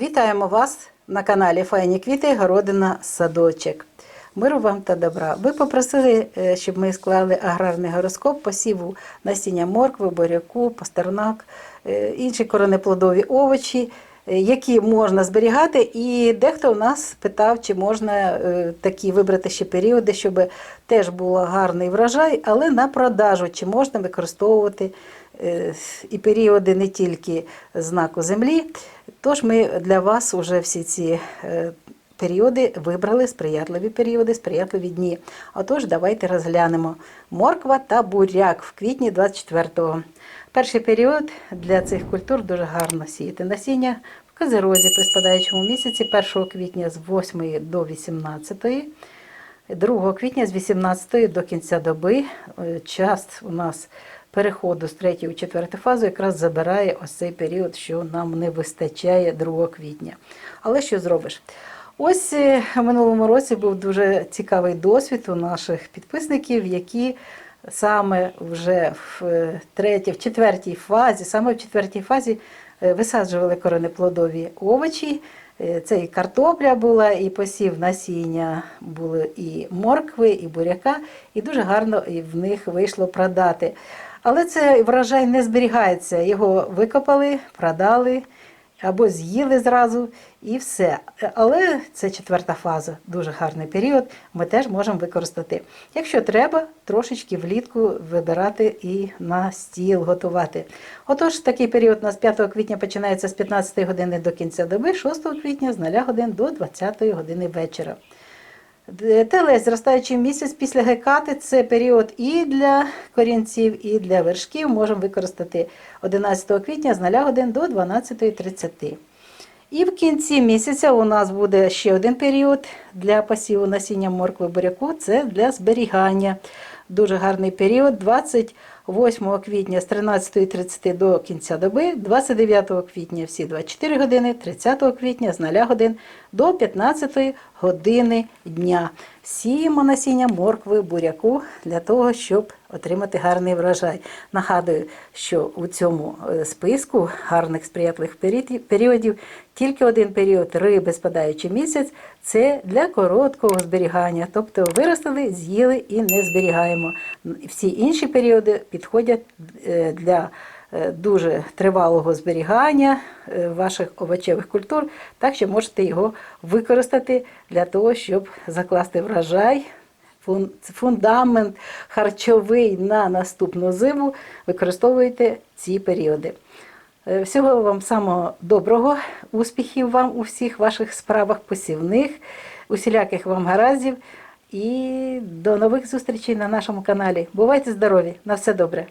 Вітаємо вас на каналі Файні квіти, городина, садочок. Миру вам та добра. Ви попросили, е, щоб ми склали аграрний гороскоп посіву насіння моркви, буряку, пастернак, е, інші коронеплодові овочі, е, які можна зберігати. І дехто у нас питав, чи можна такі вибрати ще періоди, щоб теж був гарний врожай, але на продажу, чи можна використовувати і періоди не тільки знаку землі. Тож ми для вас вже всі ці е, періоди вибрали сприятливі періоди, сприятливі дні. Отож, давайте розглянемо морква та буряк в квітні 24-го. Перший період для цих культур дуже гарно сіяти насіння в козерозі при спадаючому місяці 1 квітня з 8 до 18. 2 квітня з 18 до кінця доби е, час у нас переходу з 3 у 4 фазу якраз забирає ось цей період, що нам не вистачає 2 квітня. Але що зробиш? Ось е, в минулому році був дуже цікавий досвід у наших підписників, які саме вже в е, третій, в четвертій фазі, саме в четвертій фазі е, висаджували коренеплодові овочі. Це і картопля була, і посів насіння були і моркви, і буряка, і дуже гарно в них вийшло продати. Але цей врожай не зберігається. Його викопали, продали або з'їли зразу і все. Але це четверта фаза, дуже гарний період. Ми теж можемо використати. Якщо треба, трошечки влітку вибирати і на стіл готувати. Отож, такий період у нас 5 квітня починається з 15 години до кінця доби, 6 квітня з 0 годин до 20 години вечора. Телець, зростаючий місяць після гекати це період і для корінців, і для вершків. Можемо використати 11 квітня з 0 годин до 12.30. І в кінці місяця у нас буде ще один період для посіву насіння моркви буряку це для зберігання. Дуже гарний період 28 квітня з 13.30 до кінця доби, 29 квітня всі 24 години, 30 квітня з 0 годин до 15 години дня. Сіємо насіння моркви буряку для того, щоб отримати гарний врожай. Нагадую, що у цьому е, списку гарних сприятливих періодів- тільки один період риби, спадаючий місяць, це для короткого зберігання. Тобто виростили, з'їли і не зберігаємо. Всі інші періоди підходять е, для дуже тривалого зберігання е, ваших овочевих культур, так що можете його використати для того, щоб закласти врожай. Фундамент харчовий на наступну зиму використовуйте ці періоди. Е, Всього вам самого доброго, успіхів вам у всіх ваших справах посівних, усіляких вам гараздів і до нових зустрічей на нашому каналі. Бувайте здорові! На все добре!